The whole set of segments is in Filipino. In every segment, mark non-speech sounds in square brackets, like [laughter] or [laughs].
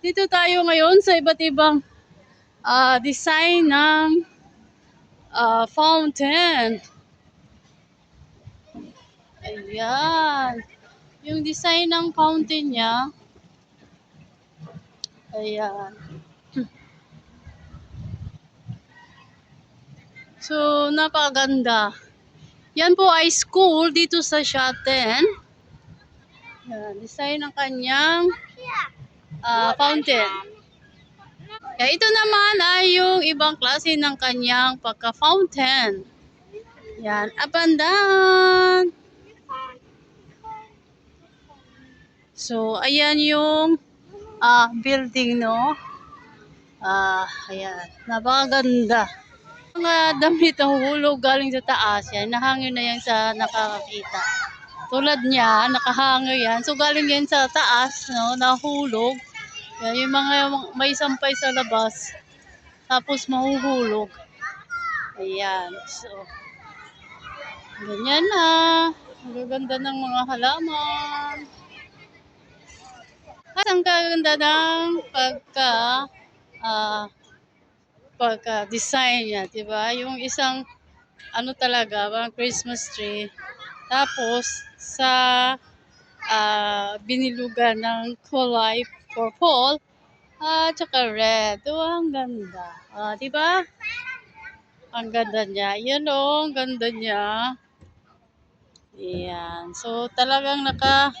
Dito tayo ngayon sa iba't ibang ah, design ng ah, fountain. Ayan. Yung design ng fountain niya. Ayan. [laughs] So, napakaganda. Yan po ay school dito sa Shaten. Yan, design ng kanyang ah, fountain. Kaya ito naman ay yung ibang klase ng kanyang pagka-fountain. Yan, up and down. So, ayan yung ah, building, no? Ah, ayan. Napakaganda. Mga damit na hulog galing sa taas, yan. Nahangin na yan sa nakakakita. Tulad niya, nakahangin yan. So, galing yan sa taas, no? Nahulog. Yan, yung mga may sampay sa labas. Tapos mahuhulog. Ayan. So, ganyan na. Ang gaganda ng mga halaman. At ang gaganda ng pagka ah pagka-design niya, 'di ba? Yung isang ano talaga, parang Christmas tree. Tapos sa ah, binilugan ng kulay purple at saka red. Oh, ang ganda. Ah, 'di ba? Ang ganda niya. Yan oh, ang ganda niya. Yan. So talagang naka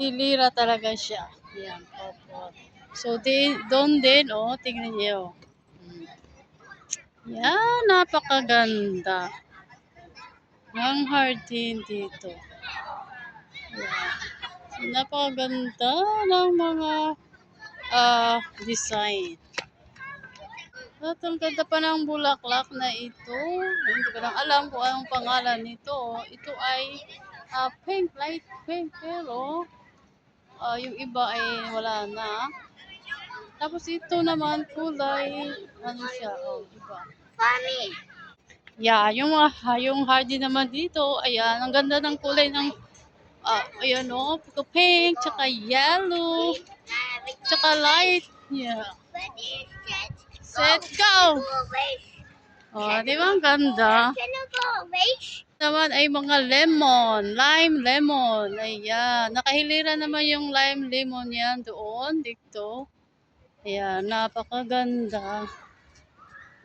hilira talaga siya. Yan, purple. So di, doon din oh, tingnan niyo. Hmm. Yan, napakaganda. Ang hardin dito. Yan. So, napakaganda ng mga ah, design. At ang ganda pa ng bulaklak na ito. Hindi ko lang alam kung anong pangalan nito. Ito ay ah, pink, light pink. Pero ah, yung iba ay wala na. Tapos ito naman kulay, ano siya, oh, iba. Funny. Yeah, yung mga yung hardy naman dito, ayan, ang ganda ng kulay ng ah, ayan oh, pink, tsaka yellow, tsaka light. Yeah. Set go! Oh, di ba ang ganda? Naman ay mga lemon, lime lemon. Ayan, nakahilira naman yung lime lemon yan doon, dito. Ayan, napakaganda.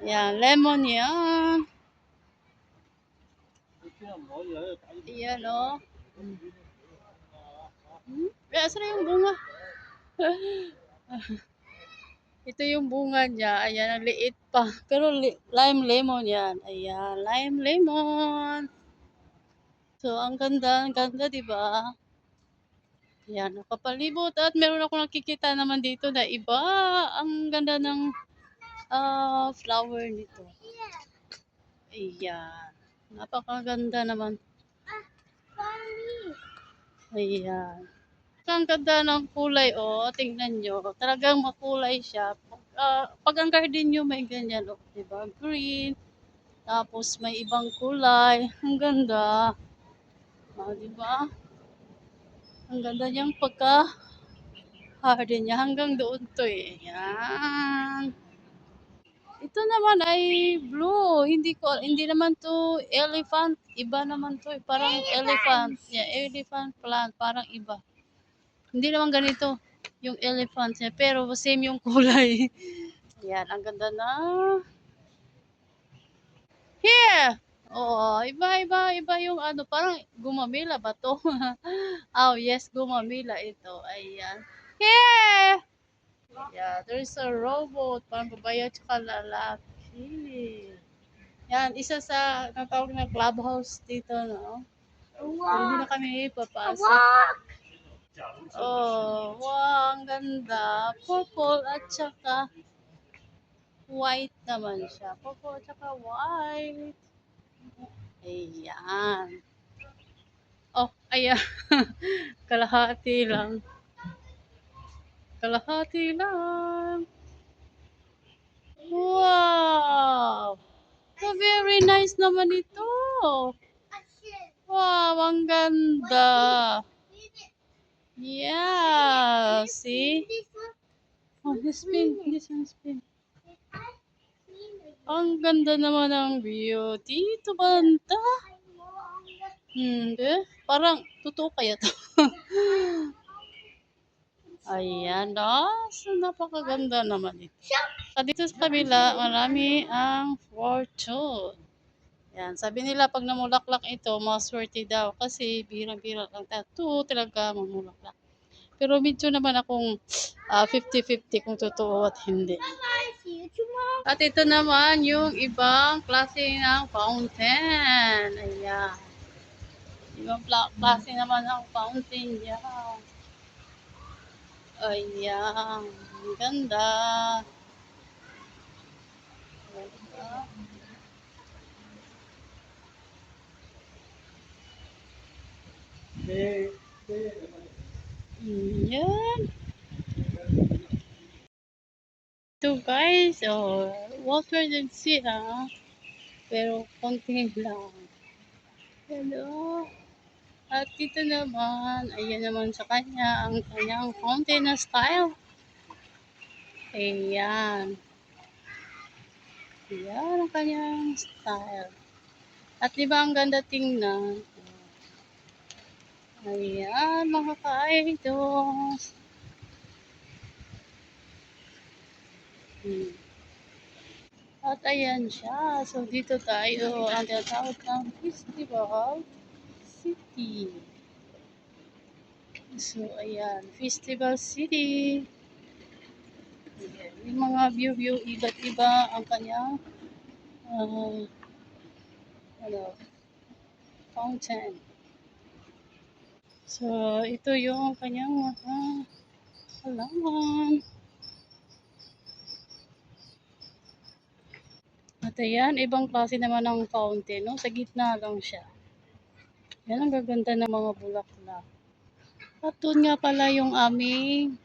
Ayan, lemon yan. Ayan, oh. Hmm? Eh, saan na yung bunga? [laughs] Ito yung bunga niya. Ayan, ang liit pa. Pero li- lime lemon yan. Ayan, lime lemon. So, ang ganda, ang ganda, di ba? Ayan, nakapalibot. At meron ako nakikita naman dito na iba. Ang ganda ng ah, flower nito. Ayan. Napakaganda naman. Ayan. Ang ganda ng kulay, oh. Tingnan nyo. Talagang makulay siya. Pag, ah, pag ang garden nyo may ganyan, oh. Diba? Green. Tapos may ibang kulay. Ang ganda. Ah, diba? Ang ganda niyang pagka garden niya. Hanggang doon to eh. Yan. Ito naman ay blue. Hindi ko hindi naman to elephant. Iba naman to, eh. parang elephant. Yeah, elephant plant, parang iba. Hindi naman ganito yung elephant niya, pero same yung kulay. Yan, ang ganda na. Here. Oo, iba, iba, iba yung ano, parang gumamila ba to? [laughs] oh, yes, gumamila ito. Ayan. Here. Yeah, there's a robot, parang babae at saka lalaki. Yan, isa sa natawag na clubhouse dito, no? Hindi na kami papasok. Oh, wow, ang ganda. Purple at saka white naman siya. Purple at saka white. Ayan. Oh, ayan. [laughs] Kalahati lang. Kalahati lang. Wow! So, very nice naman ito. Wow, ang ganda. Yeah, see? Oh, spin. This one spin. Ang ganda naman ng view. Dito banda. Hindi. Parang, totoo kaya to. [laughs] Ayan, ah, so napakaganda naman ito. Sa dito sa kabila, marami ang fortune. Yan, sabi nila pag namulaklak ito, maswerte daw kasi birang-bira lang tattoo talaga mamulaklak. Pero medyo naman akong ah, 50-50 kung totoo at hindi. At ito naman yung ibang klase ng fountain. Ayan. Ibang klase naman ng fountain yan. Ayan. Ang. Ganda. Ayan. Ito guys, oh, water din siya. Pero konti lang. Hello. At dito naman, ayan naman sa kanya, ang kanyang fountain na style. Ayan. Ayan ang kanyang style. At di ang ganda tingnan? Ayan, mga ka-idols. Hmm. At ayan siya. So, dito tayo ang tinatawag ng Festival City. So, ayan. Festival City. Ayan. Yung mga view-view, iba't iba ang kanyang uh, ano, fountain. So, ito yung kanyang mga halaman. At ayan, ibang klase naman ng fountain, no? Sa gitna lang siya. Yan ang gaganda ng mga bulaklak. At doon nga pala yung aming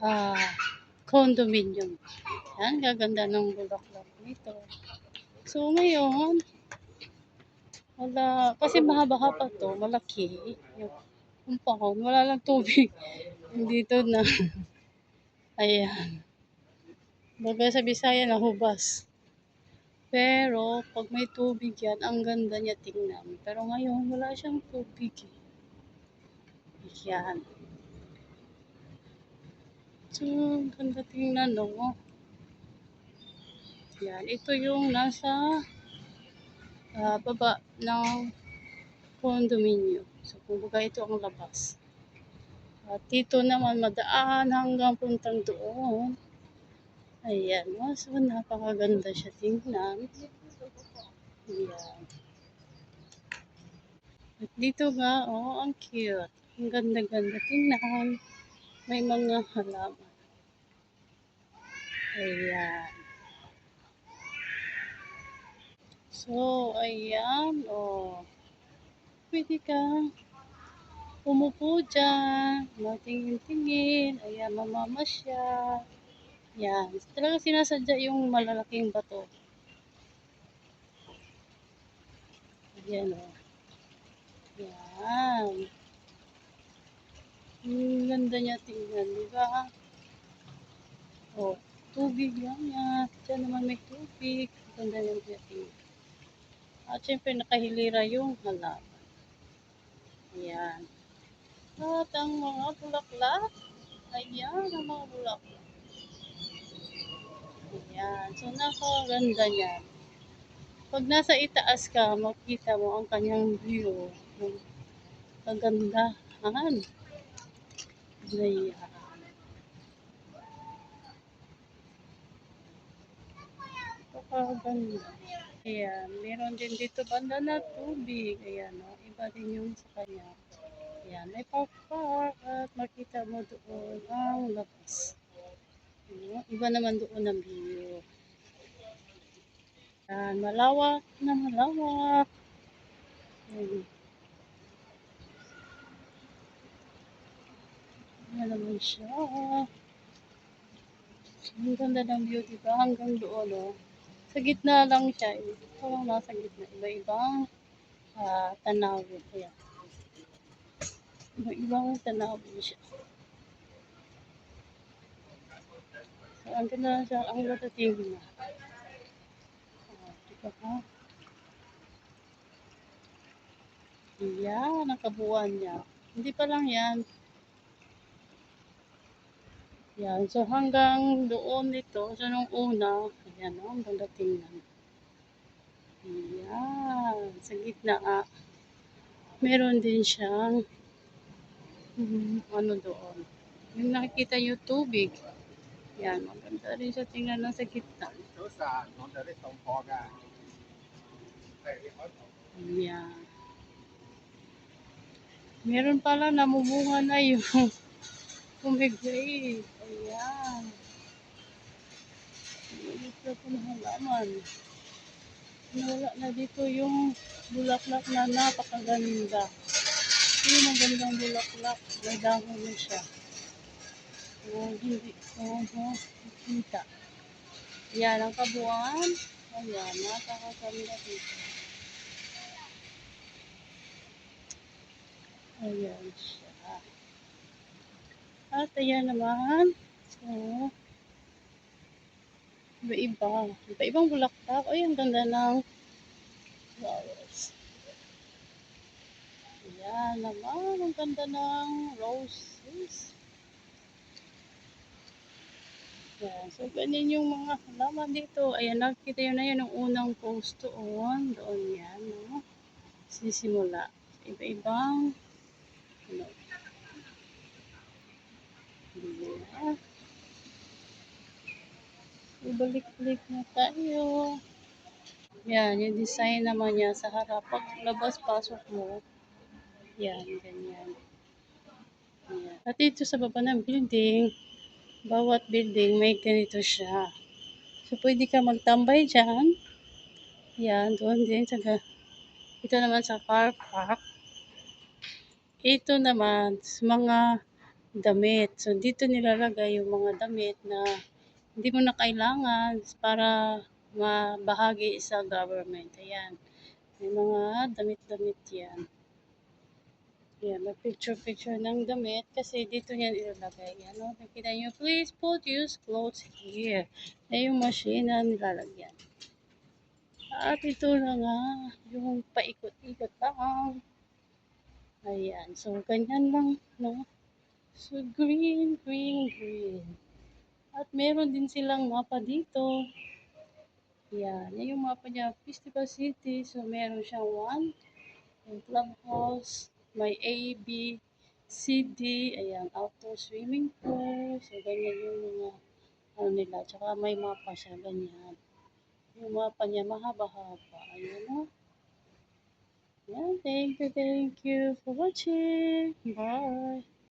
ah, condominium. Yan, gaganda ng bulaklak nito. So, ngayon, wala, kasi mahaba pa to, malaki. Yung, yung pahon, wala lang tubig. [laughs] Dito na. Ayan. Baga sa Bisaya, nahubas. Pero, pag may tubig yan, ang ganda niya tingnan. Pero ngayon, wala siyang tubig. eh. Yan. So, ang ganda tingnan, no? Yan. Ito yung nasa ah, baba ng condominium. So, kumbaga ito ang labas. At dito naman, madaan hanggang puntang doon. Ayan. Oh, so, napakaganda siya tingnan. Ayan. At dito nga, oh, ang cute. Ang ganda-ganda tingnan. May mga halaman. Ayan. So, ayan, oh. Pwede ka umupo dyan, matingin-tingin, ayan, mamamasya. Yan. Talaga sinasadya yung malalaking bato. Ayan, oh. Yan. Ang ganda niya tingnan, di ba? Oh, tubig yan yan. Diyan naman may tubig. Ang ganda niya tingnan. At syempre nakahilira yung halaman. Ayan. At ang mga bulaklak. Ayan, ang mga bulaklak. Ayan. So, napakaganda niya. Pag nasa itaas ka, makita mo ang kanyang view. Yung kagandahan. Ayan. Napakaganda. Ayan. Meron din dito banda na tubig. Ayan. Oh. Iba din yung sa kanya. Ayan. May park park. At makita mo doon ang labas. Iba naman doon ang view. Ayan. Malawak na malawak. Ayan. Ayan naman siya. Ang ganda ng view, diba? Hanggang doon, oh. Sa gitna lang siya. eh. Ito lang nasa gitna. Iba-ibang ah, tanawin. Ayan. Iba-ibang tanawin siya. Ang ganda na siya, ang ganda tingin na. Oh, diba ha? Yan, ang kabuuan niya. Hindi pa lang yan. Yan, so hanggang doon dito, so nung una, ayan o, ang ganda tingnan. Ayan. Sa gitna. Meron din siyang mm, ano doon. Yung nakikita yung tubig. Yan. Maganda rin siya tingnan lang sa gitna. Ayan. Meron pala namubunga na yung [laughs] kumigay. Ayan. Ayan. Ito po na halaman. Ayan. Nawala na dito yung bulaklak na napakaganda. Yung magandang bulaklak. Dahon na siya. Oh, hindi ko makikita. Yan ang kabuuan. Ayan, nakakaganda dito. Ayan siya. At ayan naman. So, iba-iba. Iba-ibang bulaklak. Ay, ang ganda ng flowers. Ayan naman. Ang ganda ng roses. Ayan. So, ganyan yung mga halaman dito. Ayan, nakikita yun na yun ang unang post doon. Doon yan, no? Sisimula. Iba-ibang ano. Yeah. So, balik-balik na tayo. Yan, yung design naman niya sa harap. Pag labas-pasok mo, yan, ganyan. Yan. At dito sa baba ng building, bawat building may ganito siya. So, pwede ka magtambay dyan. Yan, doon din. Sa, ga- ito naman sa car park. Ito naman, mga damit. So, dito nilalagay yung mga damit na hindi mo na kailangan para mabahagi sa government. Ayan. May mga damit-damit yan. Ayan, may picture-picture ng damit kasi dito yan ilalagay. Ano, nakita nyo, please put use clothes here. Ay yung machine na nilalagyan. At ito na nga, yung paikot-ikot lang. Ayan. So, ganyan lang, no? So, green, green, green. At meron din silang mapa dito. Yan. Yan yung mapa niya. Festival City. So, meron siyang one. Yung clubhouse. May A, B, C, D. Ayan. Outdoor swimming pool. So, ganyan yung mga ano nila. Tsaka may mapa siya. Ganyan. Yung mapa niya mahaba-haba. Ayan, no? Yeah, thank you, thank you for watching. Bye.